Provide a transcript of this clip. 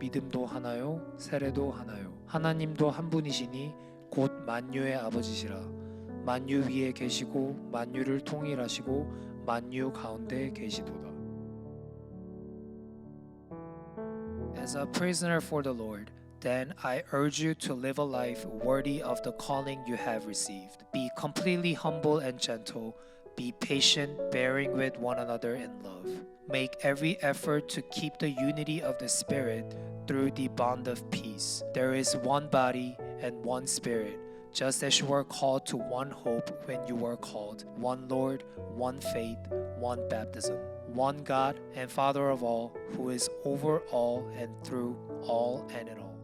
믿음도 하나요 세례도 하나요 하나님도 한 분이시니 곧 만유의 아버지시라 만유 위에 계시고 만유를 통일하시고 만유 가운데 계시도다 As a prisoner for the Lord Then I urge you to live a life worthy of the calling you have received. Be completely humble and gentle. Be patient, bearing with one another in love. Make every effort to keep the unity of the Spirit through the bond of peace. There is one body and one Spirit, just as you were called to one hope when you were called, one Lord, one faith, one baptism, one God and Father of all, who is over all and through all and in all.